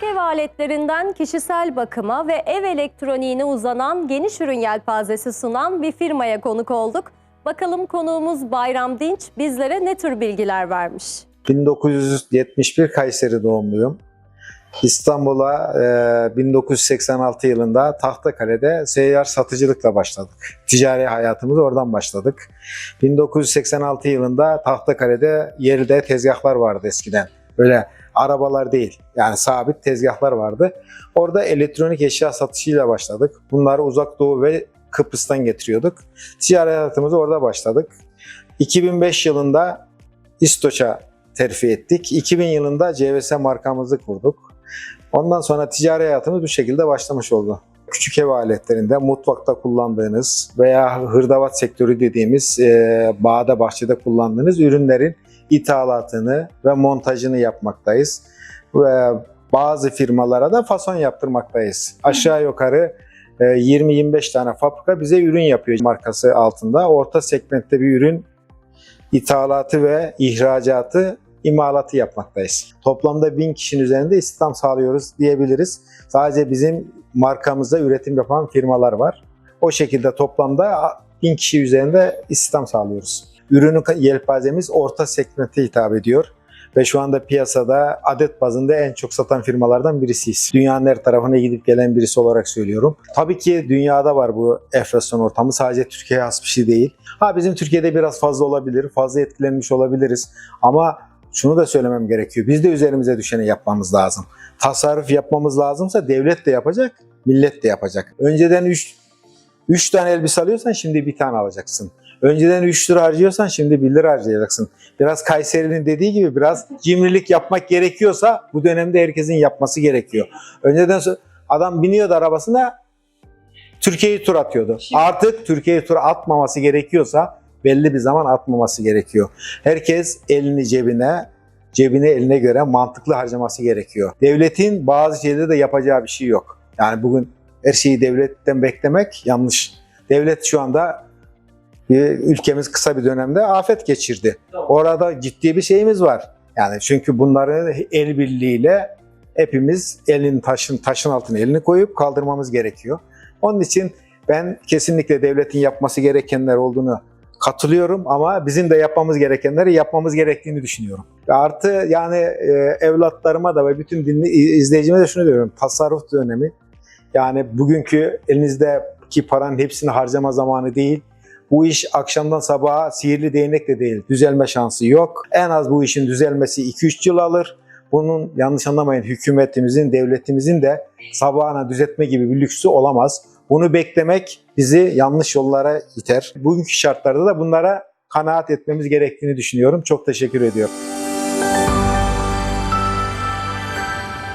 Küçük ev aletlerinden kişisel bakıma ve ev elektroniğine uzanan geniş ürün yelpazesi sunan bir firmaya konuk olduk. Bakalım konuğumuz Bayram Dinç bizlere ne tür bilgiler vermiş? 1971 Kayseri doğumluyum. İstanbul'a e, 1986 yılında Tahtakale'de seyyar satıcılıkla başladık. Ticari hayatımız oradan başladık. 1986 yılında Tahtakale'de yerinde tezgahlar vardı eskiden. Öyle arabalar değil. Yani sabit tezgahlar vardı. Orada elektronik eşya satışıyla başladık. Bunları Uzak Doğu ve Kıbrıs'tan getiriyorduk. Ticari hayatımıza orada başladık. 2005 yılında İstoç'a terfi ettik. 2000 yılında CVS markamızı kurduk. Ondan sonra ticari hayatımız bu şekilde başlamış oldu. Küçük ev aletlerinde mutfakta kullandığınız veya hırdavat sektörü dediğimiz e, bağda bahçede kullandığınız ürünlerin ithalatını ve montajını yapmaktayız. Ve bazı firmalara da fason yaptırmaktayız. Aşağı yukarı e, 20-25 tane fabrika bize ürün yapıyor markası altında. Orta segmentte bir ürün ithalatı ve ihracatı, imalatı yapmaktayız. Toplamda 1000 kişinin üzerinde istihdam sağlıyoruz diyebiliriz. Sadece bizim markamızda üretim yapan firmalar var. O şekilde toplamda 1000 kişi üzerinde istihdam sağlıyoruz. Ürünün yelpazemiz orta segmente hitap ediyor ve şu anda piyasada adet bazında en çok satan firmalardan birisiyiz. Dünyanın her tarafına gidip gelen birisi olarak söylüyorum. Tabii ki dünyada var bu enflasyon ortamı. Sadece Türkiye'ye has bir şey değil. Ha bizim Türkiye'de biraz fazla olabilir, fazla etkilenmiş olabiliriz. Ama şunu da söylemem gerekiyor. Biz de üzerimize düşeni yapmamız lazım. Tasarruf yapmamız lazımsa devlet de yapacak, millet de yapacak. Önceden 3 3 tane elbise alıyorsan şimdi bir tane alacaksın. Önceden 3 lira harcıyorsan şimdi 1 lira harcayacaksın. Biraz Kayseri'nin dediği gibi biraz cimrilik yapmak gerekiyorsa bu dönemde herkesin yapması gerekiyor. Önceden adam biniyordu arabasına Türkiye'yi tur atıyordu. Artık Türkiye'yi tur atmaması gerekiyorsa belli bir zaman atmaması gerekiyor. Herkes elini cebine, cebine eline göre mantıklı harcaması gerekiyor. Devletin bazı şeyleri de yapacağı bir şey yok. Yani bugün her şeyi devletten beklemek yanlış. Devlet şu anda ülkemiz kısa bir dönemde afet geçirdi. Orada ciddi bir şeyimiz var. Yani çünkü bunları el birliğiyle hepimiz elin taşın taşın altına elini koyup kaldırmamız gerekiyor. Onun için ben kesinlikle devletin yapması gerekenler olduğunu katılıyorum ama bizim de yapmamız gerekenleri yapmamız gerektiğini düşünüyorum. Artı yani e, evlatlarıma da ve bütün dinli, izleyicime de şunu diyorum. Tasarruf dönemi. Yani bugünkü elinizdeki paranın hepsini harcama zamanı değil. Bu iş akşamdan sabaha sihirli değnek de değil. Düzelme şansı yok. En az bu işin düzelmesi 2-3 yıl alır. Bunun yanlış anlamayın hükümetimizin, devletimizin de sabahına düzeltme gibi bir lüksü olamaz. Bunu beklemek bizi yanlış yollara iter. Bugünkü şartlarda da bunlara kanaat etmemiz gerektiğini düşünüyorum. Çok teşekkür ediyorum.